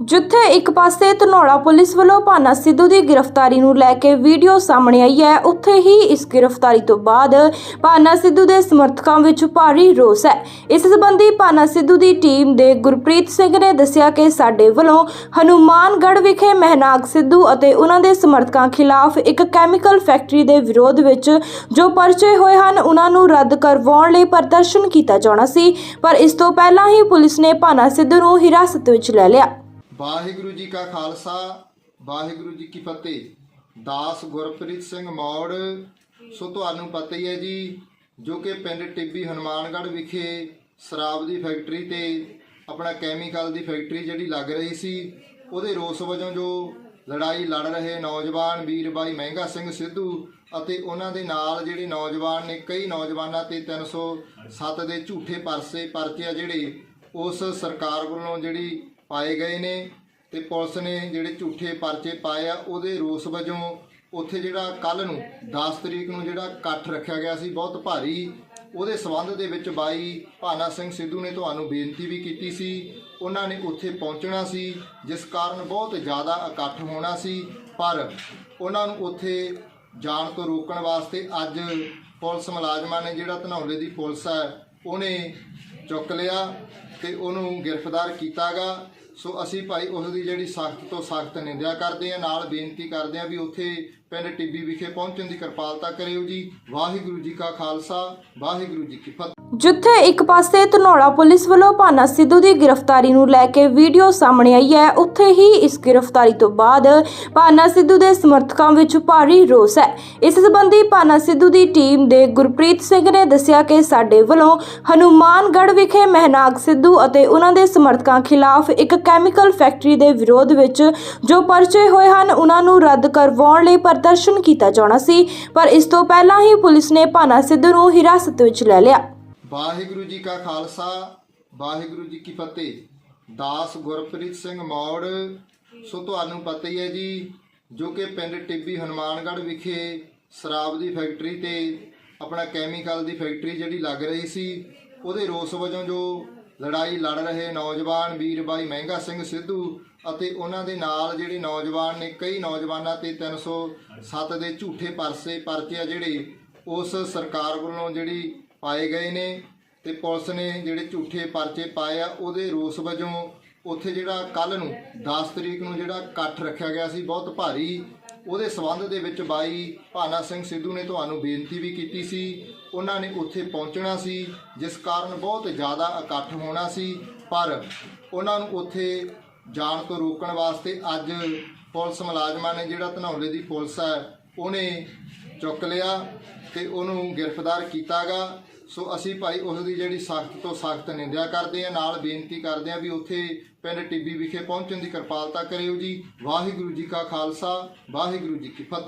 ਜਿੱਥੇ ਇੱਕ ਪਾਸੇ ਧਨੌਲਾ ਪੁਲਿਸ ਵੱਲੋਂ ਭਾਨਾ ਸਿੱਧੂ ਦੀ ਗ੍ਰਿਫਤਾਰੀ ਨੂੰ ਲੈ ਕੇ ਵੀਡੀਓ ਸਾਹਮਣੇ ਆਈ ਹੈ, ਉੱਥੇ ਹੀ ਇਸ ਗ੍ਰਿਫਤਾਰੀ ਤੋਂ ਬਾਅਦ ਭਾਨਾ ਸਿੱਧੂ ਦੇ ਸਮਰਥਕਾਂ ਵਿੱਚ ਭਾਰੀ ਰੋਸ ਹੈ। ਇਸ ਸੰਬੰਧੀ ਭਾਨਾ ਸਿੱਧੂ ਦੀ ਟੀਮ ਦੇ ਗੁਰਪ੍ਰੀਤ ਸਿੰਘ ਨੇ ਦੱਸਿਆ ਕਿ ਸਾਡੇ ਵੱਲੋਂ ਹਨੂਮਾਨਗੜ੍ਹ ਵਿਖੇ ਮਹਿਨਾਗ ਸਿੱਧੂ ਅਤੇ ਉਹਨਾਂ ਦੇ ਸਮਰਥਕਾਂ ਖਿਲਾਫ ਇੱਕ ਕੈਮੀਕਲ ਫੈਕਟਰੀ ਦੇ ਵਿਰੋਧ ਵਿੱਚ ਜੋ ਪਰਚੇ ਹੋਏ ਹਨ, ਉਹਨਾਂ ਨੂੰ ਰੱਦ ਕਰਵਾਉਣ ਲਈ ਪ੍ਰਦਰਸ਼ਨ ਕੀਤਾ ਜਾਣਾ ਸੀ, ਪਰ ਇਸ ਤੋਂ ਪਹਿਲਾਂ ਹੀ ਪੁਲਿਸ ਨੇ ਭਾਨਾ ਸਿੱਧੂ ਨੂੰ ਹਿਰਾਸਤ ਵਿੱਚ ਲੈ ਲਿਆ। ਵਾਹਿਗੁਰੂ ਜੀ ਕਾ ਖਾਲਸਾ, ਵਾਹਿਗੁਰੂ ਜੀ ਕੀ ਫਤਿਹ। ਦਾਸ ਗੁਰਪ੍ਰੀਤ ਸਿੰਘ ਮੌੜ, ਸੋ ਤੁਹਾਨੂੰ ਪਤਾ ਹੀ ਹੈ ਜੀ, ਜੋ ਕਿ ਪਿੰਡ ਟਿੱਬੀ ਹਨੂਮਾਨਗੜ੍ਹ ਵਿਖੇ ਸ਼ਰਾਬ ਦੀ ਫੈਕਟਰੀ ਤੇ ਆਪਣਾ ਕੈਮੀਕਲ ਦੀ ਫੈਕਟਰੀ ਜਿਹੜੀ ਲੱਗ ਰਹੀ ਸੀ, ਉਹਦੇ ਰੋਸ ਵਜੋਂ ਜੋ ਲੜਾਈ ਲੜ ਰਹੇ ਨੌਜਵਾਨ ਵੀਰ ਬਾਈ ਮਹਿੰਗਾ ਸਿੰਘ ਸਿੱਧੂ ਅਤੇ ਉਹਨਾਂ ਦੇ ਨਾਲ ਜਿਹੜੇ ਨੌਜਵਾਨ ਨੇ, ਕਈ ਨੌਜਵਾਨਾਂ ਤੇ 307 ਦੇ ਝੂਠੇ ਪਰਸੇ ਪਰਚੇ ਆ ਜਿਹੜੇ, ਉਸ ਸਰਕਾਰ ਵੱਲੋਂ ਜਿਹੜੀ ਪਾਏ ਗਏ ਨੇ ਤੇ ਪੁਲਿਸ ਨੇ ਜਿਹੜੇ ਝੂਠੇ ਪਰਚੇ ਪਾਏ ਆ, ਉਹਦੇ ਰੋਸ ਵਜੋਂ ਉੱਥੇ ਜਿਹੜਾ ਕੱਲ ਨੂੰ 10 ਤਰੀਕ ਨੂੰ ਜਿਹੜਾ ਇਕੱਠ ਰੱਖਿਆ ਗਿਆ ਸੀ, ਬਹੁਤ ਭਾਰੀ, ਉਹਦੇ ਸਬੰਧ ਦੇ ਵਿੱਚ ਬਾਈ ਭਾਨਾ ਸਿੰਘ ਸਿੱਧੂ ਨੇ ਤੁਹਾਨੂੰ ਬੇਨਤੀ ਵੀ ਕੀਤੀ ਸੀ, ਉਹਨਾਂ ਨੇ ਉੱਥੇ ਪਹੁੰਚਣਾ ਸੀ, ਜਿਸ ਕਾਰਨ ਬਹੁਤ ਜ਼ਿਆਦਾ ਇਕੱਠ ਹੋਣਾ ਸੀ, ਪਰ ਉਹਨਾਂ ਨੂੰ ਉੱਥੇ ਜਾਣ ਤੋਂ ਰੋਕਣ ਵਾਸਤੇ ਅੱਜ ਪੁਲਿਸ ਮੁਲਾਜ਼ਮਾਂ ਨੇ ਜਿਹੜਾ ਧਨੌਲੇ ਦੀ ਪੁਲਿਸ ਹੈ, ਉਹਨੇ ਚੁੱਕ ਲਿਆ ਤੇ ਉਹਨੂੰ ਗ੍ਰਿਫਤਾਰ ਕੀਤਾਗਾ। ਸੋ ਅਸੀਂ ਭਾਈ ਉਸ ਦੀ ਜਿਹੜੀ ਸਖਤ ਤੋਂ ਸਖਤ ਨਿੰਦਿਆ ਕਰਦੇ ਆ ਨਾਲ ਬੇਨਤੀ ਕਰਦੇ ਆ ਵੀ ਉੱਥੇ ਪਿੰਡ ਟਿੱਬੀ ਵਿਖੇ ਪਹੁੰਚਣ ਦੀ ਕਿਰਪਾਲਤਾ ਕਰਿਓ ਜੀ। ਵਾਹਿਗੁਰੂ ਜੀ ਕਾ ਖਾਲਸਾ, ਵਾਹਿਗੁਰੂ ਜੀ ਕੀ ਫਤਿਹ। ਜਿੱਥੇ ਇੱਕ ਪਾਸੇ ਧਨੌਲਾ ਪੁਲਿਸ ਵੱਲੋਂ ਭਾਨਾ ਸਿੱਧੂ ਦੀ ਗ੍ਰਿਫਤਾਰੀ ਨੂੰ ਲੈ ਕੇ ਵੀਡੀਓ ਸਾਹਮਣੇ ਆਈ ਹੈ, ਉੱਥੇ ਹੀ ਇਸ ਗ੍ਰਿਫਤਾਰੀ ਤੋਂ ਬਾਅਦ ਭਾਨਾ ਸਿੱਧੂ ਦੇ ਸਮਰਥਕਾਂ ਵਿੱਚ ਭਾਰੀ ਰੋਸ ਹੈ। ਇਸ ਸੰਬੰਧੀ ਭਾਨਾ ਸਿੱਧੂ ਦੀ ਟੀਮ ਦੇ ਗੁਰਪ੍ਰੀਤ ਸਿੰਘ ਨੇ ਦੱਸਿਆ ਕਿ ਸਾਡੇ ਵੱਲੋਂ ਹਨੂਮਾਨਗੜ੍ਹ ਵਿਖੇ ਮਹਿਨਾਗ ਸਿੱਧੂ ਅਤੇ ਉਹਨਾਂ ਦੇ ਸਮਰਥਕਾਂ ਖਿਲਾਫ ਇੱਕ ਕੈਮੀਕਲ ਫੈਕਟਰੀ ਦੇ ਵਿਰੋਧ ਵਿੱਚ ਜੋ ਪਰਚੇ ਹੋਏ ਹਨ, ਉਹਨਾਂ ਨੂੰ ਰੱਦ ਕਰਵਾਉਣ ਲਈ ਪ੍ਰਦਰਸ਼ਨ ਕੀਤਾ ਜਾਣਾ ਸੀ, ਪਰ ਇਸ ਤੋਂ ਪਹਿਲਾਂ ਹੀ ਪੁਲਿਸ ਨੇ ਭਾਨਾ ਸਿੱਧੂ ਨੂੰ ਹਿਰਾਸਤ ਵਿੱਚ ਲੈ ਲਿਆ। ਵਾਹਿਗੁਰੂ ਜੀ ਕਾ ਖਾਲਸਾ, ਵਾਹਿਗੁਰੂ ਜੀ ਕੀ ਫਤਿਹ। ਦਾਸ ਗੁਰਪ੍ਰੀਤ ਸਿੰਘ ਮੌੜ, ਸੋ ਤੁਹਾਨੂੰ ਪਤਾ ਹੀ ਹੈ ਜੀ, ਜੋ ਕਿ ਪਿੰਡ ਟਿੱਬੀ ਹਨੂਮਾਨਗੜ੍ਹ ਵਿਖੇ ਸ਼ਰਾਬ ਦੀ ਫੈਕਟਰੀ ਤੇ ਆਪਣਾ ਕੈਮੀਕਲ ਦੀ ਫੈਕਟਰੀ ਜਿਹੜੀ ਲੱਗ ਰਹੀ ਸੀ, ਉਹਦੇ ਰੋਸ ਵਜੋਂ ਜੋ ਲੜਾਈ ਲੜ ਰਹੇ ਨੌਜਵਾਨ ਵੀਰ ਬਾਈ ਮਹਿੰਗਾ ਸਿੰਘ ਸਿੱਧੂ ਅਤੇ ਉਹਨਾਂ ਦੇ ਨਾਲ ਜਿਹੜੇ ਨੌਜਵਾਨ ਨੇ, ਕਈ ਨੌਜਵਾਨਾਂ ਤੇ 307 ਦੇ ਝੂਠੇ ਪਰਸੇ ਪਰਚੇ ਆ ਜਿਹੜੇ, ਉਸ ਸਰਕਾਰ ਵੱਲੋਂ ਜਿਹੜੀ ਪਾਏ ਗਏ ਨੇ ਤੇ ਪੁਲਿਸ ਨੇ ਜਿਹੜੇ ਝੂਠੇ ਪਰਚੇ ਪਾਏ ਆ, ਉਹਦੇ ਰੋਸ ਵਜੋਂ ਉੱਥੇ ਜਿਹੜਾ ਕੱਲ ਨੂੰ 10 ਤਰੀਕ ਨੂੰ ਜਿਹੜਾ ਇਕੱਠ ਰੱਖਿਆ ਗਿਆ ਸੀ, ਬਹੁਤ ਭਾਰੀ। ਉਹਦੇ ਸਬੰਧ ਦੇ ਵਿੱਚ ਬਾਈ ਭਾਨਾ ਸਿੰਘ ਸਿੱਧੂ ਨੇ ਤੁਹਾਨੂੰ ਬੇਨਤੀ ਵੀ ਕੀਤੀ ਸੀ, ਉਹਨਾਂ ਨੇ ਉੱਥੇ ਪਹੁੰਚਣਾ ਸੀ, ਜਿਸ ਕਾਰਨ ਬਹੁਤ ਜ਼ਿਆਦਾ ਇਕੱਠ ਹੋਣਾ ਸੀ, ਪਰ ਉਹਨਾਂ ਨੂੰ ਉੱਥੇ ਜਾਣ ਤੋਂ ਰੋਕਣ ਵਾਸਤੇ ਅੱਜ ਪੁਲਿਸ ਮੁਲਾਜ਼ਮਾਂ ਨੇ ਜਿਹੜਾ ਧਨੌਲੇ ਦੀ ਪੁਲਿਸ ਹੈ, ਉਹਨੇ ਚੁੱਕ ਲਿਆ ਤੇ ਉਹਨੂੰ ਗ੍ਰਿਫਤਾਰ ਕੀਤਾਗਾ। ਸੋ ਅਸੀਂ ਭਾਈ ਉਸ ਦੀ ਜਿਹੜੀ ਸਖਤ ਤੋਂ ਸਖਤ ਨਿੰਦਿਆ ਕਰਦੇ ਆ ਨਾਲ ਬੇਨਤੀ ਕਰਦੇ ਆ ਵੀ ਉੱਥੇ ਪਿੰਡ ਟਿੱਬੀ ਵਿਖੇ ਪਹੁੰਚਣ ਦੀ ਕਿਰਪਾਲਤਾ ਕਰਿਓ ਜੀ। ਵਾਹਿਗੁਰੂ ਜੀ ਕਾ ਖਾਲਸਾ, ਵਾਹਿਗੁਰੂ ਜੀ ਕੀ ਫਤਿਹ।